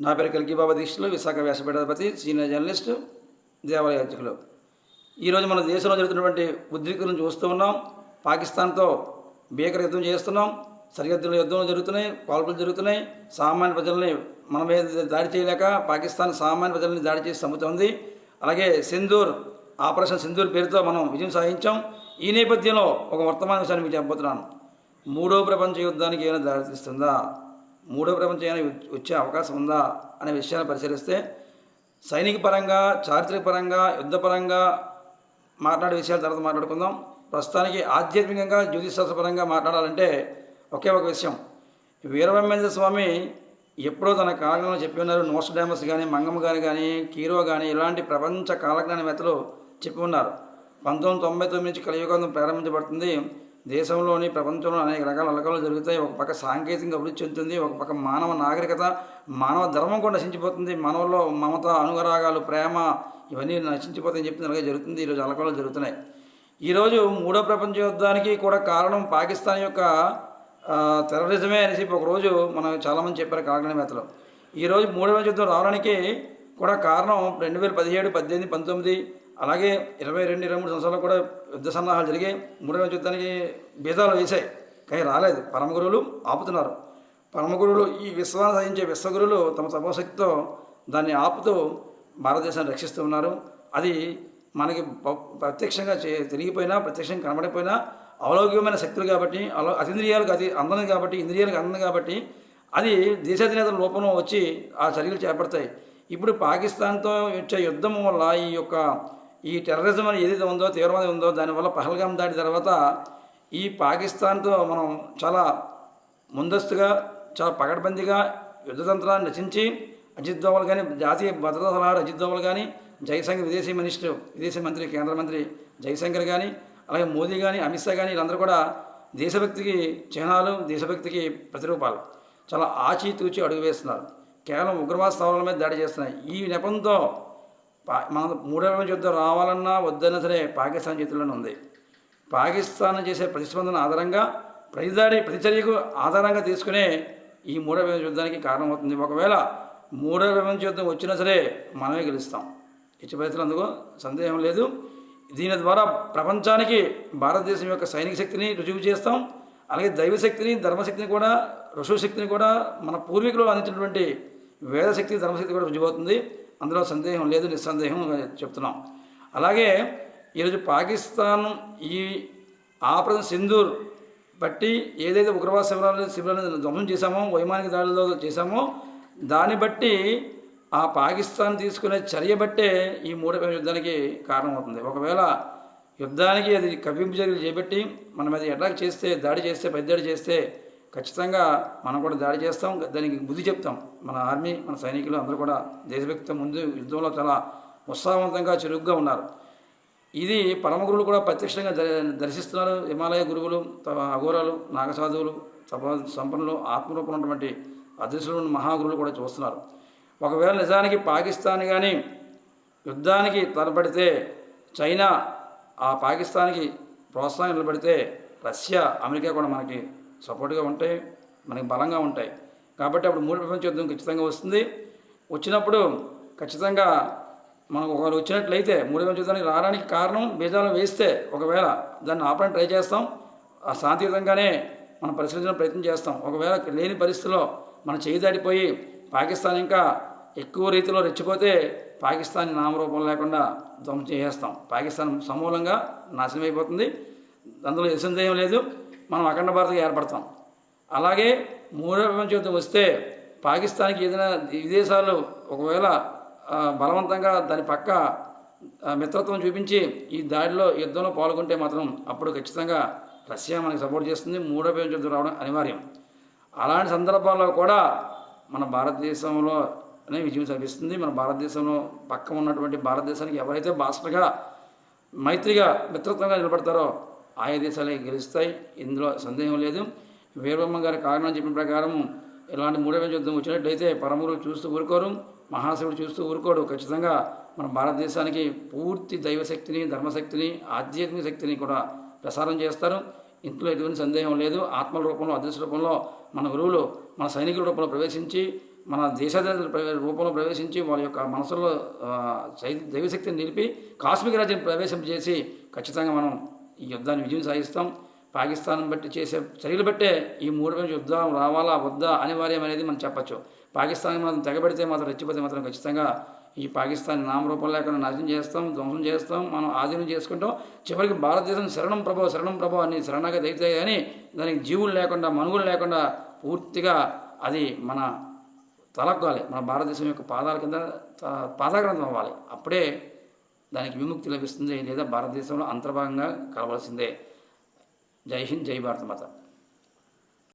నా పేరు కల్కిబాబా దీక్షలు విశాఖ వ్యాసపీఠాధిపతి సీనియర్ జర్నలిస్టు దేవాలయ అధ్యక్షులు. ఈరోజు మన దేశంలో జరుగుతున్నటువంటి ఉద్రిక్తులను చూస్తూ ఉన్నాం. పాకిస్తాన్తో భీకర యుద్ధం చేస్తున్నాం. సరిహద్దుల యుద్ధం జరుగుతున్నాయి కాల్పులు జరుగుతున్నాయి. సామాన్య ప్రజల్ని మన మీద దాడి చేయలేక పాకిస్తాన్ సామాన్య ప్రజల్ని దాడి చేసి చంపుతోంది. అలాగే సింధూర్ ఆపరేషన్ సింధూర్ పేరుతో మనం విజయం సాధించాం. ఈ నేపథ్యంలో ఒక వర్తమాన విషయాన్ని మీకు చెప్పబోతున్నాను. మూడో ప్రపంచ యుద్ధానికి ఏమైనా దారితీస్తుందా మూడో ప్రపంచం వచ్చే అవకాశం ఉందా అనే విషయాన్ని పరిశీలిస్తే సైనిక పరంగా చారిత్రక పరంగా యుద్ధపరంగా మాట్లాడే విషయాల తర్వాత మాట్లాడుకుందాం. ప్రస్తుతానికి ఆధ్యాత్మికంగా జ్యోతిశాస్త్రపరంగా మాట్లాడాలంటే ఒకే ఒక విషయం. వీరబ్రహ్మేంద్ర స్వామి ఎప్పుడో తన కాలంలో చెప్పి ఉన్నారు నోస్టడామస్ కానీ మంగమ్మ గారు కానీ కీరో కానీ ఇలాంటి ప్రపంచ కాలజ్ఞానవేత్తలు చెప్పి ఉన్నారు. పంతొమ్మిది తొంభై తొమ్మిది నుంచి కలియుగం ప్రారంభించబడుతుంది. దేశంలోని ప్రపంచంలో అనేక రకాల అలకలు జరుగుతాయి. ఒక పక్క సాంకేతిక అభివృద్ధి చెందుతుంది ఒక పక్క మానవ నాగరికత మానవ ధర్మం కూడా నశించిపోతుంది. మనవల్లో మమత అనురాగాలు ప్రేమ ఇవన్నీ నశించిపోతాయని చెప్తుంది అలాగే జరుగుతుంది. ఈరోజు అలకలు జరుగుతున్నాయి. ఈరోజు మూడో ప్రపంచ యుద్ధానికి కూడా కారణం పాకిస్తాన్ యొక్క టెర్రరిజమే అనేసి ఒకరోజు మనం చాలామంది చెప్పారు కాలజ్ఞానవేత్తలు ఈరోజు మూడో ప్రపంచ యుద్ధం రావడానికి కూడా కారణం రెండు వేల పదిహేడు పద్దెనిమిది పంతొమ్మిది అలాగే ఇరవై రెండు ఇరవై మూడు సంవత్సరాలు కూడా యుద్ధ సన్నాహాలు జరిగే మూడవ యుద్ధానికి భేదాలు వేశాయి. కానీ రాలేదు. పరమగురువులు ఆపుతున్నారు. పరమగురువులు ఈ విశ్వాన్ని సాధించే విశ్వగురువులు తమ తపోశక్తితో దాన్ని ఆపుతూ భారతదేశాన్ని రక్షిస్తూ ఉన్నారు. అది మనకి ప్రత్యక్షంగా చే తిరిగిపోయినా ప్రత్యక్షంగా కనబడిపోయినా అవలౌకికమైన శక్తులు కాబట్టి అలో అతింద్రియాలకు అతి అందదు కాబట్టి ఇంద్రియాలకు అందదు కాబట్టి అది దేశాధినేతల లోపంలో వచ్చి ఆ చర్యలు చేపడతాయి. ఇప్పుడు పాకిస్తాన్తో వచ్చే యుద్ధం వల్ల ఈ యొక్క ఈ టెర్రరిజం అని ఏదైతే ఉందో తీవ్రవాదం ఉందో దానివల్ల పహల్గాం దాటి తర్వాత ఈ పాకిస్తాన్తో మనం చాలా ముందస్తుగా చాలా పకడ్బందీగా యుద్ధతంత్రాన్ని రచించి అజిత్ దోవల్ కానీ జాతీయ భద్రతా సలహాదారు అజిత్ దోవల్ కానీ జయశంకర్ విదేశీ మినిస్టర్ విదేశీ మంత్రి కేంద్ర మంత్రి జయశంకర్ కానీ అలాగే మోదీ కానీ అమిత్ షా కానీ వీళ్ళందరూ కూడా దేశభక్తికి చిహ్నాలు దేశభక్తికి ప్రతిరూపాలు. చాలా ఆచితూచి అడుగు వేస్తున్నారు. కేవలం ఉగ్రవాద స్థావరాల మీద దాడి చేస్తున్నాయి. ఈ నెపంతో మన మూడో యుద్ధం రావాలన్నా వద్దన్నా సరే పాకిస్తాన్ చేతుల్లోనే ఉంది. పాకిస్తాన్ చేసే ప్రతిస్పందన ఆధారంగా ప్రతిదాడి ప్రతిచర్యకు ఆధారంగా తీసుకునే ఈ మూడో ప్రపంచ యుద్ధానికి కారణమవుతుంది. ఒకవేళ మూడో ప్రపంచ యుద్ధం వచ్చినా సరే మనమే గెలుస్తాం. ఇచ్చి పరిస్థితులు అందుకు సందేహం లేదు. దీని ద్వారా ప్రపంచానికి భారతదేశం యొక్క సైనిక శక్తిని రుజువు చేస్తాం. అలాగే దైవశక్తిని ధర్మశక్తిని కూడా ఋషు శక్తిని కూడా మన పూర్వీకులు అందించినటువంటి వేదశక్తి ధర్మశక్తి కూడా రుజువవుతుంది అందులో సందేహం లేదు నిస్సందేహం చెప్తున్నాం. అలాగే ఈరోజు పాకిస్తాన్ ఈ ఆపద సింధూర్ బట్టి ఏదైతే ఉగ్రవాద శిబిరాలు శిబిరాలను ధ్వంసం చేశామో వైమానిక దాడుల్లో చేశామో దాన్ని బట్టి ఆ పాకిస్తాన్ తీసుకునే చర్య బట్టే ఈ మూడో యుద్ధానికి కారణమవుతుంది. ఒకవేళ యుద్ధానికి అది కవ్వింపు చర్యలు చేపట్టి మన మీద అటాక్ చేస్తే దాడి చేస్తే పెద్దదాడి చేస్తే ఖచ్చితంగా మనం కూడా దాడి చేస్తాం. దానికి బుద్ధి చెప్తాం. మన ఆర్మీ మన సైనికులు అందరూ కూడా దేశభక్తితో ముందు యుద్ధంలో చాలా ఉత్సాహవంతంగా చురుగ్గా ఉన్నారు. ఇది పరమ గురువులు కూడా ప్రత్యక్షంగా ద- దర్శిస్తున్నారు. హిమాలయ గురువులు త- అఘోరాలు నాగసాధువులు తప సంపన్నులు ఆత్మరూపం ఉన్నటువంటి అదృశ్యులు మహాగురువులు కూడా చూస్తున్నారు. ఒకవేళ నిజానికి పాకిస్తాన్ కానీ యుద్ధానికి తలపడితే చైనా ఆ పాకిస్తాన్కి ప్రోత్సాహం నిలబడితే రష్యా అమెరికా కూడా మనకి సపోర్ట్గా ఉంటాయి మనకి బలంగా ఉంటాయి. కాబట్టి అప్పుడు మూడు ప్రపంచ యుద్ధం ఖచ్చితంగా వస్తుంది. వచ్చినప్పుడు ఖచ్చితంగా మనకు ఒకవేళ వచ్చినట్లయితే మూడు ప్రపంచ యుద్ధానికి రావడానికి కారణం బీజాలను వేస్తే ఒకవేళ దాన్ని ఆపడానికి ట్రై చేస్తాం. ఆ శాంతియుతంగానే మనం పరిశీలించిన ప్రయత్నం చేస్తాం. ఒకవేళ లేని పరిస్థితిలో మనం చేయి దాటిపోయి పాకిస్తాన్ ఇంకా ఎక్కువ రీతిలో రెచ్చిపోతే పాకిస్తాన్ నామరూపం లేకుండా ధ్వంసం చేసేస్తాం. పాకిస్తాన్ సమూలంగా నాశనం అయిపోతుంది అందులో ఏ సందేహం లేదు మనం అఖండ భారత్గా ఏర్పడతాం. అలాగే మూడో ప్రపంచ యుద్ధం వస్తే పాకిస్తాన్కి ఏదైనా విదేశాలు ఒకవేళ బలవంతంగా దాని పక్క మిత్రత్వం చూపించి ఈ దాడిలో యుద్ధంలో పాల్గొంటే మాత్రం అప్పుడు ఖచ్చితంగా రష్యా మనకి సపోర్ట్ చేస్తుంది. మూడో ప్రపంచ యుద్ధం రావడం అనివార్యం. అలాంటి సందర్భాల్లో కూడా మన భారతదేశంలోనే విజయం సాధిస్తుంది. మన భారతదేశంలో పక్క ఉన్నటువంటి భారతదేశానికి ఎవరైతే భాషగా మైత్రిగా మిత్రత్వంగా నిలబడతారో ఆయా దేశాలే గెలుస్తాయి? ఇందులో సందేహం లేదు. వీరబ్రహ్మ గారి కారణం చెప్పిన ప్రకారం ఇలాంటి మూడవ యుద్ధం వచ్చినట్లయితే పరమగురులు చూస్తూ ఊరుకోరు మహాశివుడు చూస్తూ ఊరుకోడు. ఖచ్చితంగా మన భారతదేశానికి పూర్తి దైవశక్తిని ధర్మశక్తిని ఆధ్యాత్మిక శక్తిని కూడా ప్రసారం చేస్తారు. ఇంట్లో ఎటువంటి సందేహం లేదు. ఆత్మల రూపంలో అదృశ్య రూపంలో మన గురువులు మన సైనికుల రూపంలో ప్రవేశించి మన దేశ రూపంలో ప్రవేశించి వాళ్ళ యొక్క మనసులో దైవశక్తిని నిలిపి కాస్మిక రాజ్యం ప్రవేశం చేసి ఖచ్చితంగా మనం ఈ యుద్ధాన్ని విజయం సాధిస్తాం. పాకిస్తాన్ బట్టి చేసే చర్యలు బట్టే ఈ మూడు రోజు యుద్ధం రావాలా వద్దా అనివార్యం అనేది మనం చెప్పచ్చు. పాకిస్తాన్ మాత్రం తెగబెడితే మాత్రం రెచ్చిపోతే మాత్రం ఖచ్చితంగా ఈ పాకిస్తాన్ నామరూపం లేకుండా నాశనం చేస్తాం ధ్వంసం చేస్తాం మనం ఆధీనం చేసుకుంటాం. చివరికి భారతదేశం శరణం ప్రభావ శరణం ప్రభావ అని శరణాగతి అయితే కానీ దానికి జీవులు లేకుండా మనుగులు లేకుండా పూర్తిగా అది మన తలక్కాలి. మన భారతదేశం యొక్క పాదాల కింద పాదాగ్రంథం అవ్వాలి. అప్పుడే దానికి విముక్తి లభిస్తుంది లేదా భారతదేశంలో అంతర్భాగంగా కలవలసిందే. జై హింద్ జై భారత మాత.